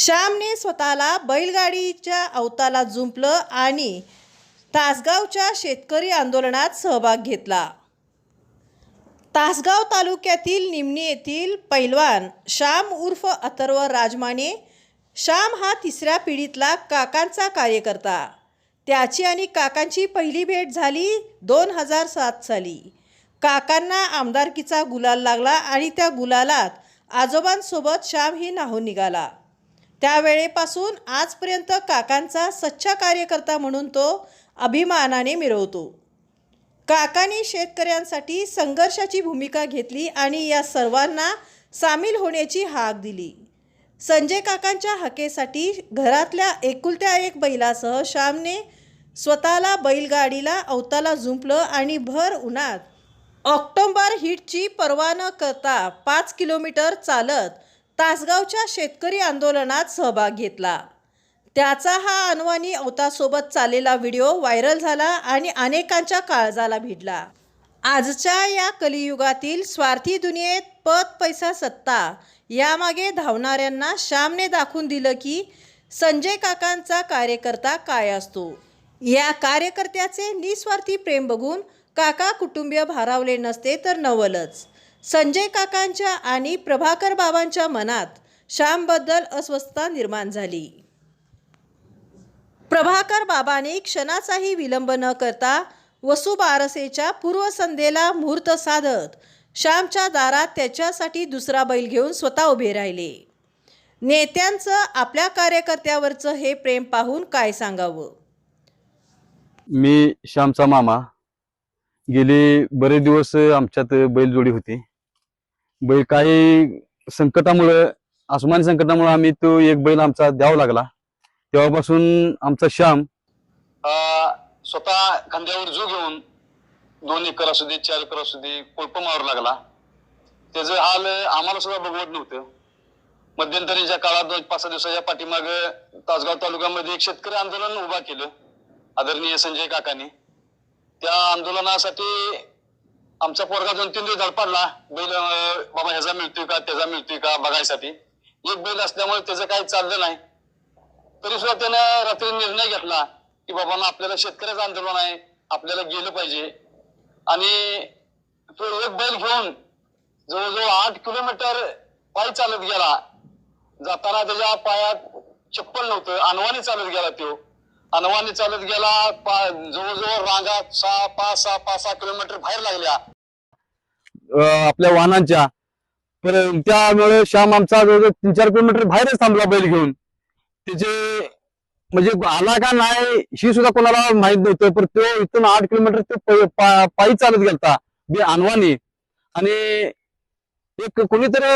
श्यामने स्वतःला बैलगाडीच्या अवताला जुंपलं आणि तासगावच्या शेतकरी आंदोलनात सहभाग घेतला. तासगाव तालुक्यातील निमणी येथील पैलवान श्याम उर्फ अथर्व राजमाने श्याम हा तिसऱ्या पिढीतला काकांचा कार्यकर्ता. त्याची आणि काकांची पहिली भेट झाली दोन हजार सात साली. काकांना आमदारकीचा गुलाल लागला आणि त्या गुलालात आजोबांसोबत श्यामही नाहून निघाला. त्यावेळेपासून आजपर्यंत काकांचा सच्चा कार्यकर्ता म्हणून तो अभिमानाने मिरवतो. काकांनी शेतकऱ्यांसाठी संघर्षाची भूमिका घेतली आणि या सर्वांना सामील होण्याची हाक दिली. संजय काकांच्या हकेसाठी घरातल्या एकुलत्या एक बैलासह श्यामने स्वतःला बैलगाडीला अवताला झुंपलं आणि भर उन्हात ऑक्टोंबर हिटची पर्वा न करता पाच किलोमीटर चालत तासगावच्या शेतकरी आंदोलनात सहभाग घेतला. त्याचा हा अनवानी अवतासोबत चाललेला व्हिडिओ व्हायरल झाला आणि अनेकांच्या काळजाला भिडला. आजच्या या कलियुगातील स्वार्थी दुनियेत पद पैसा सत्ता यामागे धावणाऱ्यांना श्यामने दाखवून दिलं की संजय काकांचा कार्यकर्ता काय असतो. या कार्यकर्त्याचे निस्वार्थी प्रेम बघून काका कुटुंबीय भारावले नसते तर नवलच. संजय काकांच्या आणि प्रभाकर बाबांच्या मनात श्यामबद्दल अस्वस्थता निर्माण झाली. प्रभाकर बाबांनी क्षणाचाही विलंब न करता वसुबारसेच्या पूर्वसंध्येला मुहूर्त साधत श्यामच्या दारात त्याच्यासाठी दुसरा बैल घेऊन स्वतः उभे राहिले. नेत्यांचं आपल्या कार्यकर्त्यावरचं हे प्रेम पाहून काय सांगावं? मी श्यामचा मामा. गेले बरेच दिवस आमच्यात बैलजोडी होती. बैल काही संकटामुळं आसमानी संकटामुळे आम्ही तो एक बैल आमचा द्यावा लागला. तेव्हापासून आमचा श्याम स्वतः खांद्यावर जो घेऊन दोन एकर असू दे चार एकर असू दे कोळप मारू लागला. त्याचं हाल आम्हाला सुद्धा बघवत नव्हतं. मध्यंतरीच्या काळात दोन पाच सहा दिवसाच्या पाठीमाग तासगाव तालुक्यामध्ये एक शेतकरी आंदोलन उभा केलं आदरणीय संजय काकांनी. त्या आंदोलनासाठी आमचा पोरगा दोन तीन दिवस धडपडला बैल बाबा ह्याचा मिळतोय का त्याचा मिळतोय का बघायसाठी. एक बैल असल्यामुळे त्याचं काही चाललं नाही. तरी सुद्धा त्यानं रात्री निर्णय घेतला की बाबांना आपल्याला शेतकऱ्याचं आंदोलन आहे. आपल्याला गेलं पाहिजे. आणि तो एक बैल घेऊन जवळजवळ आठ किलोमीटर पायी चालत गेला. जाताना त्याच्या पायात चप्पल नव्हतं. अनवाणी चालत गेला तो. अनवाने चालत गेला जवळजवळ रांगा सहा पाच सहा पाच सहा किलोमीटर बाहेर लागल्या. आपल्या वाहनांच्या. त्यामुळे श्याम आमचा जवळजवळ तीन चार किलोमीटर बाहेरच थांबला बैल घेऊन. त्याचे म्हणजे आला का नाही ही सुद्धा कोणाला माहीत नव्हतं पण तो इथून आठ किलोमीटर ते पायी चालत गेलता बे अनवानी आणि एक कोणीतरी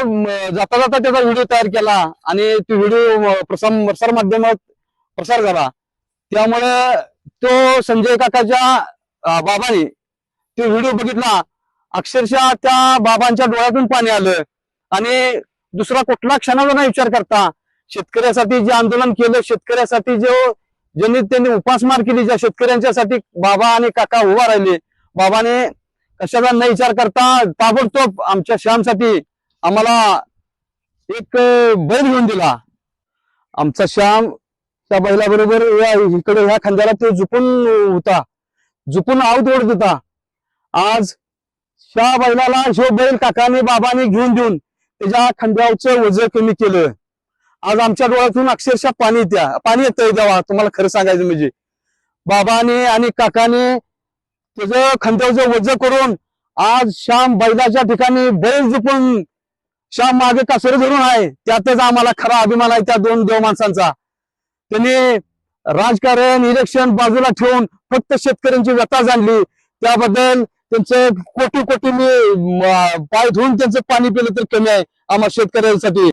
जाता जाता त्याचा व्हिडिओ तयार केला आणि तो व्हिडिओ प्रसार प्रसार माध्यमात प्रसार झाला. त्यामुळे तो संजय काकाच्या बाबाने तो व्हिडिओ बघितला. अक्षरशः त्या बाबांच्या डोळ्यातून पाणी आलं. आणि दुसरा कुठला क्षणाचा नाही विचार करता. शेतकऱ्यासाठी जे आंदोलन केलं शेतकऱ्यासाठी जो ज्यांनी त्यांनी उपासमार केली ज्या शेतकऱ्यांच्यासाठी बाबा आणि काका उभा राहिले. बाबाने कशाचा न विचार करता ताबडतोब आमच्या श्यामसाठी आम्हाला एक बैल घेऊन दिला. आमचा श्याम त्या बैलाबरोबर या इकडे ह्या खांद्याला तो झुपून होता. झुपून आऊत ओढत होता आज त्या बैलाला शो बैल काकाने बाबाने घेऊन देऊन त्याच्या खांद्यावरचं वजन कमी केलं. आज आमच्या डोळ्यातून अक्षरशः पाणी त्या पाणी येतंय देवा तुम्हाला खरं सांगायचं म्हणजे. बाबाने आणि काकाने त्याचं खांद्यावरचं वजन करून आज श्याम बैलाच्या ठिकाणी बैल झुपून श्याम मागे कासोर धरून आहे. त्यातच आम्हाला खरा अभिमान आहे त्या दोन देव माणसांचा. त्यांनी राजकारण इलेक्शन बाजूला ठेवून फक्त शेतकऱ्यांची व्यथा जाणली. त्याबद्दल त्यांचं कोटी कोटी मी पाय धुवून त्यांचं पाणी पिलं तर कमी आहे आम्हा शेतकऱ्यांसाठी.